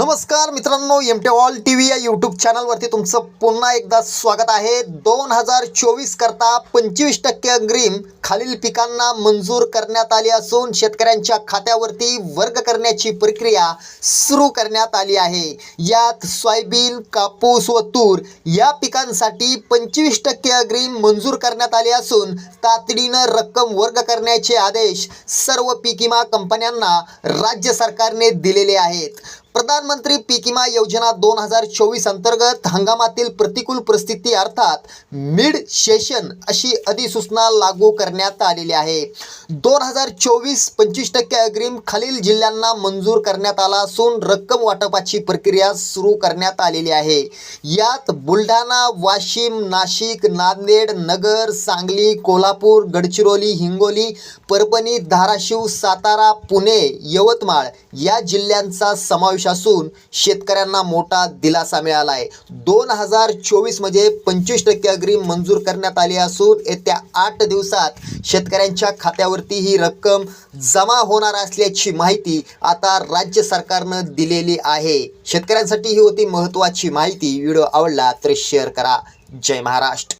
नमस्कार मित्रांनो M T all T V या यूट्यूब चॅनलवरती तुमचं पुन्हा एकदा स्वागत आहे. दोन हजार चोवीस करता पंचवीस टक्के अग्रिम खालील पिकांना मंजूर करण्यात आली असून शेतकऱ्यांच्या खात्यावरती वर्ग करण्याची प्रक्रिया सुरू करण्यात आली आहे. यात सोयाबीन कापूस व तूर या पिकांसाठी पंचवीस टक्के अग्रिम मंजूर करण्यात आले असून तातडीनं रक्कम वर्ग करण्याचे आदेश सर्व पीक विमा कंपन्यांना राज्य सरकारने दिलेले आहेत. प्रधानमंत्री पीक विमा योजना दोन हजार चोवीस अंतर्गत हंगामातील प्रतिकूल परिस्थिती अर्थात मिड सेशन अशी अधिसूचना लागू करण्यात आलेली आहे. दोन हजार चोवीस पंचवीस टक्के अग्रिम खालील जिल्ह्यांना मंजूर करण्यात आला असून रक्कम वाटपाची प्रक्रिया सुरू करण्यात आलेली आहे. यात बुलढाणा वाशिम नाशिक नांदेड नगर सांगली कोल्हापूर गडचिरोली हिंगोली परभणी धाराशिव सातारा पुणे यवतमाळ या जिल्ह्यांचा समावेश असून शेतकऱ्यांना मोठा दिलासा मिळाला आहे दोन हजार चोवीसमध्ये पंचवीस टक्के अग्रिम मंजूर करण्यात आली असून येत्या आठ दिवसात शेतकऱ्यांच्या खात्यावरती ही रक्कम जमा होणार असल्याची माहिती आता राज्य सरकारनं दिलेली आहे. शेतकऱ्यांसाठी ही होती महत्त्वाची माहिती. व्हिडिओ आवडला तर शेअर करा. जय महाराष्ट्र.